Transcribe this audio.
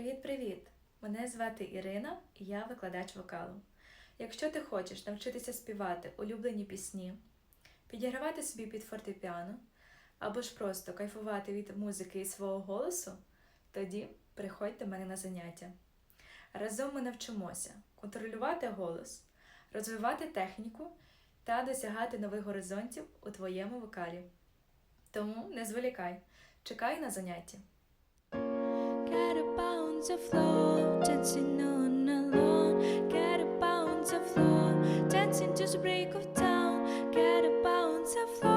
Привіт-привіт! Мене звати Ірина і я викладач вокалу. Якщо ти хочеш навчитися співати улюблені пісні, підігравати собі під фортепіано або ж просто кайфувати від музики і свого голосу, тоді приходь до мене на заняття. Разом ми навчимося контролювати голос, розвивати техніку та досягати нових горизонтів у твоєму вокалі. Тому не зволікай, чекай на заняття. Get a pounds of love, dancing on the alone. Get a pound of floor, dancing just the break of dawn. Get a pound of floor.